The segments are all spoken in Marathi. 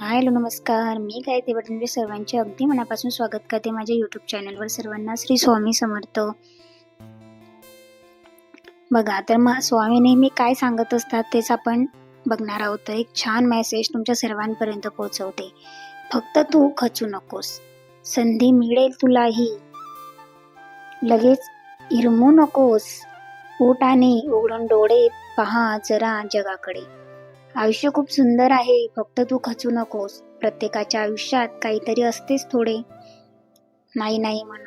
हॅलो नमस्कार. मी काय ते बटन सर्वांचे अगदी मनापासून स्वागत करते माझ्या यूट्यूब चॅनलवर सर्वांना श्री स्वामी समर्थ. बघा तर मग स्वामी नेहमी काय सांगत असतात तेच आपण बघणार आहोत. तर एक छान मेसेज तुमच्या सर्वांपर्यंत पोहोचवते. फक्त तू खचू नकोस. संधी मिळेल तुलाही. लगेच इरमू नकोस. पोटाने उघडून डोळे पहा जरा जगाकडे. आयुष्य खूप सुंदर आहे फक्त तू खचू नकोस. प्रत्येकाच्या आयुष्यात काहीतरी असतेच थोडे. नाही नाही म्हणून.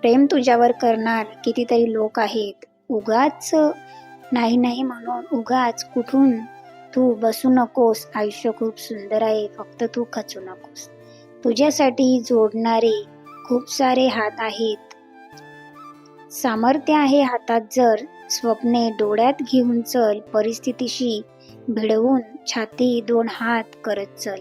प्रेम तुझ्यावर करणार कितीतरी लोक आहेत. उगाच नाही नाही म्हणून उगाच कुठून तू बसू नकोस. आयुष्य खूप सुंदर आहे फक्त तू खचू नकोस. तुझ्यासाठी जोडणारे खूप सारे हात आहेत. सामर्थ्य आहे हातात जर. स्वप्ने डोळ्यात घेऊन चल. परिस्थितीशी भिडवून छाती दोन हात करत चल.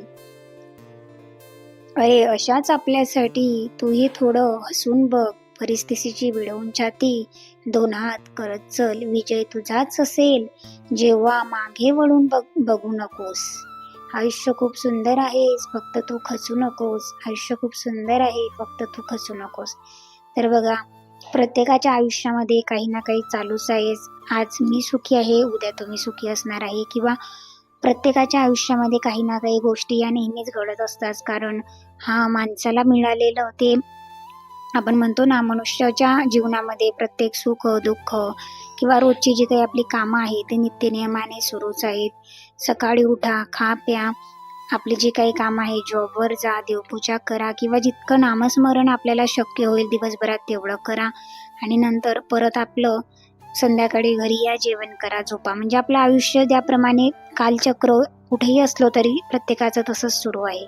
अरे अशाच आपल्यासाठी तूही थोडं हसून बघ. परिस्थितीची भिडवून छाती दोन हात करत चल. विजय तुझाच असेल जेव्हा मागे वळून बघ बघू नकोस. आयुष्य खूप सुंदर आहेस फक्त तू खचू नकोस. आयुष्य खूप सुंदर आहे फक्त तू खचू नकोस. तर बघा प्रत्येकाच्या आयुष्यामध्ये काही ना काही चालूच आहे. आज मी सुखी आहे उद्या तुम्ही सुखी असणार आहे किंवा प्रत्येकाच्या आयुष्यामध्ये काही ना काही गोष्टी या नेहमीच घडत असतात. कारण हा माणसाला मिळालेलं ते आपण म्हणतो ना मनुष्याच्या जीवनामध्ये प्रत्येक सुख दुःख किंवा रोजची जी काही आपली कामं आहेत ते नित्यनियमाने सुरूच आहेत. सकाळी उठा खा प्या आपले जे काही काम आहे जॉबवर जा देवपूजा करा किंवा जितकं नामस्मरण आपल्याला शक्य होईल दिवसभरात तेवढं करा. आणि नंतर परत आपलं संध्याकाळी घरी या जेवण करा झोपा. म्हणजे आपलं आयुष्य त्याप्रमाणे कालचक्र कुठेही असलो तरी प्रत्येकाचं तसंच सुरू आहे.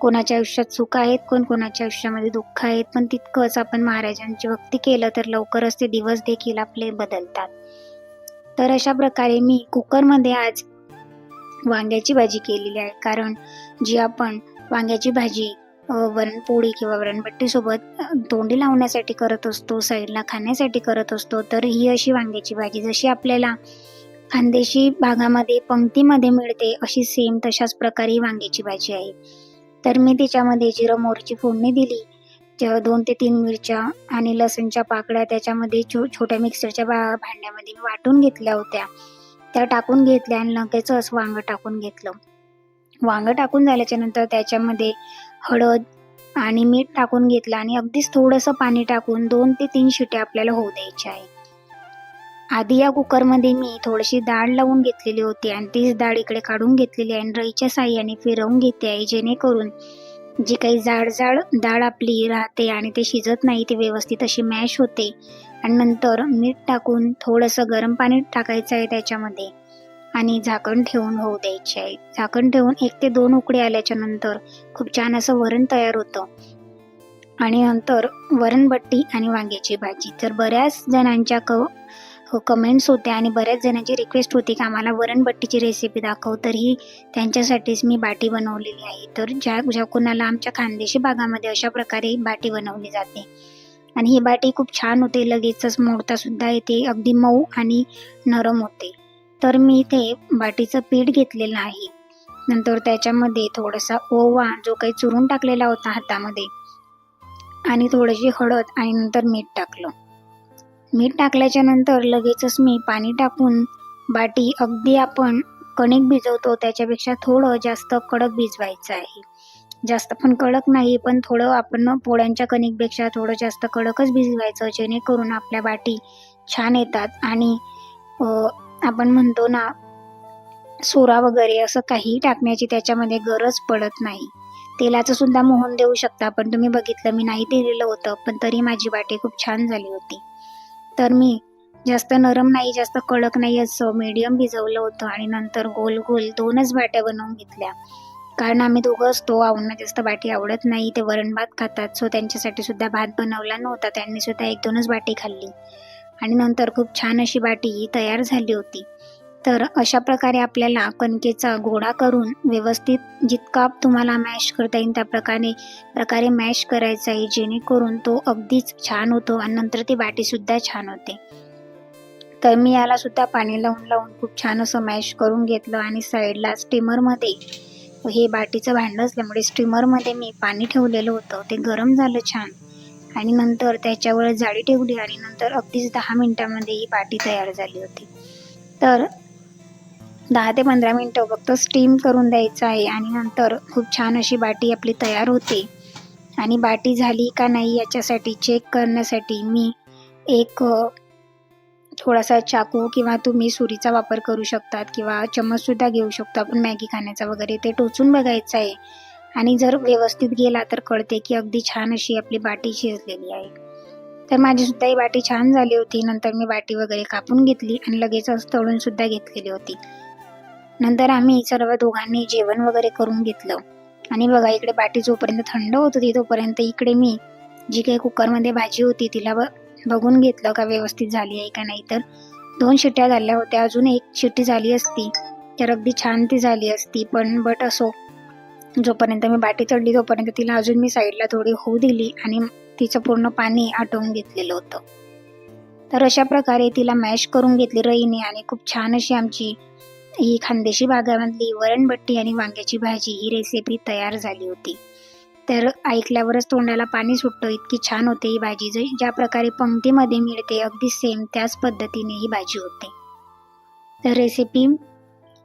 कोणाच्या आयुष्यात सुख आहेत कोण कोणाच्या आयुष्यामध्ये दुःख आहेत पण तितकंच आपण महाराजांची भक्ती केलं तर लवकरच ते दिवस देखील आपले बदलतात. तर अशा प्रकारे मी कुकरमध्ये आज वांग्याची भाजी केलेली आहे. कारण जी आपण वांग्याची भाजी वरणपोळी किंवा वरणपट्टीसोबत तोंडी लावण्यासाठी करत असतो साईडला खाण्यासाठी करत असतो तर ही अशी वांग्याची भाजी जशी आपल्याला खानदेशी भागामध्ये पंक्तीमध्ये मिळते अशी सेम तशाच प्रकारे ही वांग्याची भाजी आहे. तर मी त्याच्यामध्ये जिरं मोहरीची फोडणी दिली. दोन ते तीन मिरच्या आणि लसूणच्या पाकळ्या त्याच्यामध्ये छो छोट्या मिक्सरच्या बा भांड्यामध्ये मी वाटून घेतल्या होत्या. त्या टाकून घेतल्या आणि लगेचच वांगं टाकून घेतलं. वांगं टाकून झाल्याच्यानंतर त्याच्यामध्ये हळद आणि मीठ टाकून घेतलं आणि अगदीच थोडंसं पाणी टाकून दोन ते तीन शिट्या आपल्याला होऊ द्यायच्या आहे आधी या कुकरमध्ये मी थोडीशी डाळ लावून घेतलेली होती आणि तीच डाळ इकडे काढून घेतलेली आहे आणि रईच्या साह्याने फिरवून घेते आहे जेणेकरून जी काही जाड जाड डाळ आपली राहते आणि ते शिजत नाही ते व्यवस्थित अशी मॅश होते. आणि नंतर मीठ टाकून थोडंसं गरम पाणी टाकायचं आहे त्याच्यामध्ये. आणि झाकण ठेवून होऊ द्यायचे आहे. झाकण ठेवून एक ते दोन उकडे आल्याच्यानंतर खूप छान असं वरण तयार होतं. आणि नंतर वरणबट्टी आणि वांग्याची भाजी. तर बऱ्याच जणांच्या क हो, कमेंट्स होत्या आणि बऱ्याच जणांची रिक्वेस्ट होती की आम्हाला वरणबट्टीची रेसिपी दाखव. तर ही त्यांच्यासाठीच मी बाटी बनवलेली आहे. तर ज्या ज्या कोणाला आमच्या खानदेशी भागामध्ये अशा प्रकारे बाटी बनवली जाते आणि ही बाटी खूप छान होते. लगेचच मोडता सुद्धा येते. अगदी मऊ आणि नरम होते. तर मी इथे बाटीचं पीठ घेतलेलं आहे. नंतर त्याच्यामध्ये थोडासा ओवा जो काही चुरून टाकलेला होता हातामध्ये आणि थोडीशी हळद आणि नंतर मीठ टाकलं. मीठ टाकल्याच्या नंतर लगेचच मी पाणी टाकून बाटी अगदी आपण कणिक भिजवतो त्याच्यापेक्षा थोडं जास्त कडक भिजवायचं आहे. जास्त पण कडक नाही पण थोडं आपण पोळ्यांच्या कणिकपेक्षा थोडं जास्त कडकच भिजवायचं जेणेकरून आपल्या बाटी छान येतात. आणि आपण म्हणतो ना सोरा वगैरे असं काही टाकण्याची त्याच्यामध्ये गरज पडत नाही. तेलाचं सुद्धा मोहन देऊ शकता पण तुम्ही बघितलं मी नाही दिलेलं होतं पण तरी माझी बाटी खूप छान झाली होती. तर मी जास्त नरम नाही जास्त कडक नाही असं मीडियम भिजवलं होतं आणि नंतर गोल गोल दोनच बाट्या बनवून घेतल्या. कारण आम्ही दोघं असतो आऊंना जास्त बाटी आवडत नाही. ते वरण भात खातात. सो त्यांच्यासाठी सुद्धा भात बनवला नव्हता. त्यांनी सुद्धा एक दोनच बाटी खाल्ली. आणि नंतर खूप छान अशी बाटी तयार झाली होती. तर अशा प्रकारे आपल्याला कणकेचा गोळा करून व्यवस्थित जितका तुम्हाला मॅश करता येईल त्या प्रकारे प्रकारे मॅश करायचा आहे. जेणेकरून तो अगदीच छान होतो आणि नंतर ती बाटीसुद्धा छान होते. तर मी याला सुद्धा पाणी लावून लावून खूप छान असं मॅश करून घेतलं. आणि साईडला स्टीमरमध्ये हे बाटीचं भांडं असल्यामुळे स्टीमरमध्ये मी पाणी ठेवलेलं होतं. ते गरम झालं छान. आणि नंतर त्याच्यावर जाळी ठेवली आणि नंतर अगदीच दहा मिनटामध्ये ही बाटी तयार झाली होती. तर दहा ते पंधरा मिनटं फक्त स्टीम करून द्यायचं आहे आणि नंतर खूप छान अशी बाटी आपली तयार होते. आणि बाटी झाली का नाही याच्यासाठी चेक करण्यासाठी मी एक थोडासा चाकू किंवा तुम्ही सुरीचा वापर करू शकतात किंवा चम्मचसुद्धा घेऊ शकतो. आपण मॅगी खाण्याचा वगैरे ते टोचून बघायचं आहे. आणि जर व्यवस्थित गेला तर कळते की अगदी छान अशी आपली बाटी शिजलेली आहे. तर माझीसुद्धा ही बाटी छान झाली होती. नंतर मी बाटी वगैरे कापून घेतली आणि लगेचच तळूनसुद्धा घेतलेली होती. नंतर आम्ही सर्व दोघांनी जेवण वगैरे करून घेतलं. आणि बघा इकडे बाटी जोपर्यंत थंड होत होती तोपर्यंत इकडे मी जी काही कुकरमध्ये भाजी होती तिला ब बघून घेतलं का व्यवस्थित झाली आहे का नाही तर. दोन शिट्ट्या झाल्या होत्या अजून एक शिट्टी झाली असती. तर अगदी छान ती झाली असती पण बट असो. जोपर्यंत मी बाटी चढली तोपर्यंत तिला अजून मी साईडला थोडी होऊ दिली आणि तिचं पूर्ण पाणी आटवून घेतलेलं होतं. तर अशा प्रकारे तिला मॅश करून घेतली रईने आणि खूप छान अशी आमची ही खानदेशी भागामधली वरणबट्टी आणि वांग्याची भाजी ही रेसिपी तयार झाली होती. तर ऐकल्यावरच तोंडाला पाणी सुटतं. इतकी छान होते ही भाजी जे ज्या प्रकारे पंक्तीमध्ये मिळते अगदी सेम त्याच पद्धतीने ही भाजी होते. तर रेसिपी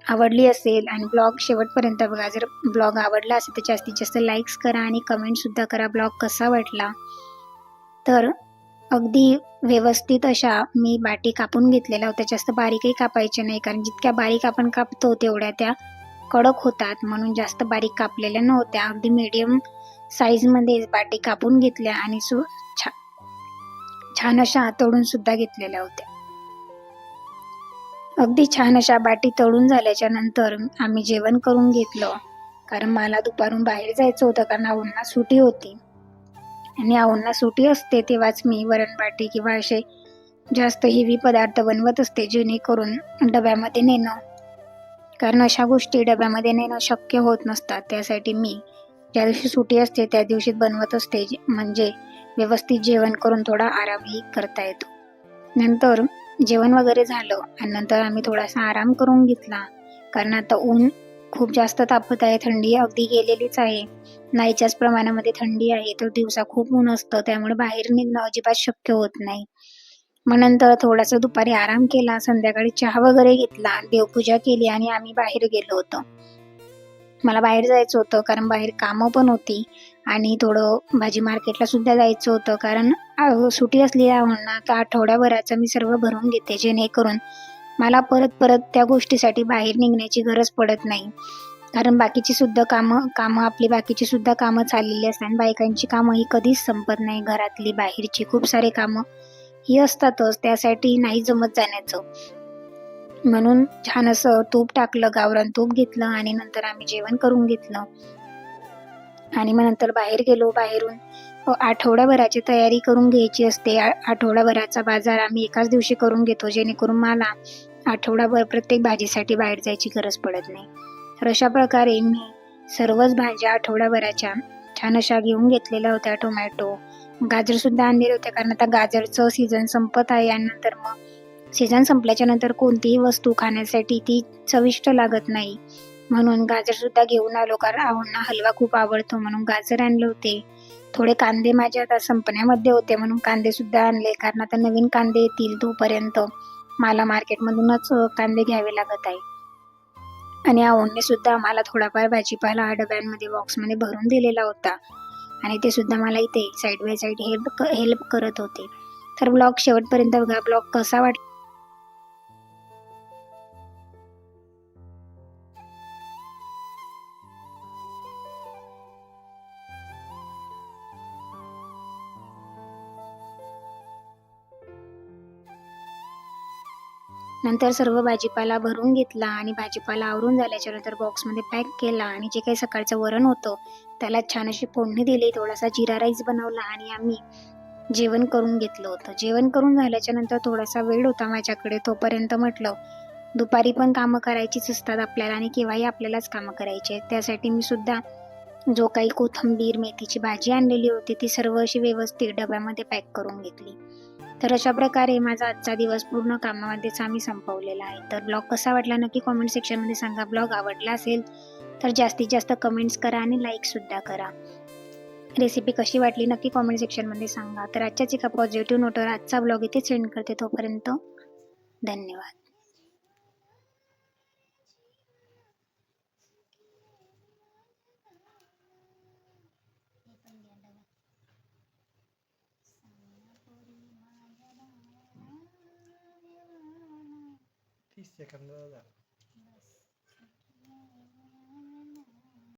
आवडली असेल आणि ब्लॉग शेवटपर्यंत बघा. जर ब्लॉग आवडला असेल तर जास्तीत जास्त लाईक्स करा आणि कमेंटसुद्धा करा. ब्लॉग कसा वाटला? तर अगदी व्यवस्थित अशा मी बाटी कापून घेतलेल्या होत्या. जास्त बारीकही कापायच्या नाही कारण जितक्या बारीक आपण कापतो तेवढ्या त्या कडक होतात. म्हणून जास्त बारीक कापलेल्या नव्हत्या. अगदी मीडियम साईजमध्ये बाटी कापून घेतल्या आणि सु छा छान अशा तळून सुद्धा घेतलेल्या होत्या. अगदी छान अशा बाटी तळून झाल्याच्यानंतर आम्ही जेवण करून घेतलं. कारण मला दुपारून बाहेर जायचं होतं कारण आऊंना सुटी होती. आणि आऊंना सुटी असते तेव्हाच मी वरणबाटी किंवा असे जास्त हेवी पदार्थ बनवत असते जेणेकरून डब्यामध्ये नेणं. कारण अशा गोष्टी डब्यामध्ये नेणं शक्य होत नसतात. त्यासाठी मी ज्या दिवशी सुटी असते त्या दिवशी बनवत असते. म्हणजे व्यवस्थित जेवण करून थोडा आरामही करता येतो. नंतर जेवण वगैरे झालं आणि नंतर आम्ही थोडासा आराम करून घेतला. कारण आता ऊन खूप जास्त तापत आहे. थंडी अगदी गेलेलीच आहे. नाहीच्याच प्रमाणामध्ये थंडी आहे. तर दिवसा खूप ऊन असतं. त्यामुळे बाहेर निघणं अजिबात शक्य होत नाही. मग नंतर थोडासा दुपारी आराम केला. संध्याकाळी चहा वगैरे घेतला. देवपूजा केली आणि आम्ही बाहेर गेलो होतो. मला बाहेर जायचं होतं कारण बाहेर कामं पण होती. आणि थोडं भाजी मार्केटला सुद्धा जायचं होतं कारण सुटी असलेल्या म्हणा तर आठवड्याभराचं मी सर्व भरून घेते जेणेकरून मला परत परत त्या गोष्टीसाठी बाहेर निघण्याची गरज पडत नाही. कारण बाकीची सुद्धा कामं कामं आपली बाकीची सुद्धा कामं चाललेली असतात आणि बायकांची कामं ही कधीच संपत नाही घरातली बाहेरची खूप सारे कामं ही असतातच त्यासाठी नाही जमत जाण्याचं. म्हणून छान असं तूप टाकलं गावरान तूप घेतलं आणि नंतर आम्ही जेवण करून घेतलं. आणि मग नंतर बाहेर गेलो. बाहेरून आठवड्याभराची तयारी करून घ्यायची असते. आठवड्याभराचा बाजार आम्ही एकाच दिवशी करून घेतो जेणेकरून मला आठवडाभर प्रत्येक भाजीसाठी बाहेर जायची गरज पडत नाही. तर अशा प्रकारे मी सर्वच भाज्या आठवड्याभराच्या छान अशा घेऊन घेतलेल्या होत्या. टोमॅटो गाजरसुद्धा आणलेले होते कारण आता गाजरचं सीझन संपत आहे आणि नंतर मग सीझन संपल्याच्या नंतर कोणतीही वस्तू खाण्यासाठी ती चविष्ट लागत नाही. म्हणून गाजर सुद्धा घेऊन आलो कारण आवडना हलवा खूप आवडतो. म्हणून गाजर आणले होते. थोडे कांदे माझ्या आता संपण्यामध्ये होते. म्हणून कांदे सुद्धा आणले. कारण आता नवीन कांदे येतील तोपर्यंत मला मार्केटमधूनच कांदे घ्यावे लागत आहे. आणि आवडने सुद्धा आम्हाला थोडाफार भाजीपाला हा डब्यांमध्ये बॉक्समध्ये भरून दिलेला होता. आणि ते सुद्धा मला इथे side by side help help करत होते. तर ब्लॉग शेवटपर्यंत बघा. ब्लॉग कसा वाट नंतर सर्व भाजीपाला भरून घेतला आणि भाजीपाला आवरून झाल्याच्यानंतर बॉक्समध्ये पॅक केला आणि जे काही सकाळचं वरण होतं त्याला छान अशी फोडणी दिली थोडासा जिरा राईस बनवला आणि आम्ही जेवण करून घेतलं होतं. जेवण करून झाल्याच्यानंतर थोडासा वेळ होता माझ्याकडे तोपर्यंत म्हटलं दुपारी पण कामं करायचीच असतात आपल्याला आणि केव्हाही आपल्यालाच कामं करायची आहेत. त्यासाठी मी सुद्धा जो काही कोथिंबीर मेथीची भाजी आणलेली होती ती सर्व अशी व्यवस्थित डब्यामध्ये पॅक करून घेतली. तर अशा प्रकारे माझा आजचा दिवस पूर्ण कामामध्येच आम्ही संपवलेला आहे. तर ब्लॉग कसा वाटला नक्की कॉमेंट सेक्शनमध्ये सांगा. ब्लॉग आवडला असेल तर जास्तीत जास्त कमेंट्स करा आणि लाईकसुद्धा करा. रेसिपी कशी वाटली नक्की कॉमेंट सेक्शनमध्ये सांगा. तर आजच्याच एका पॉझिटिव्ह नोटवर आजचा ब्लॉग इथे सेंड करते तोपर्यंत धन्यवाद. Christian Canadá.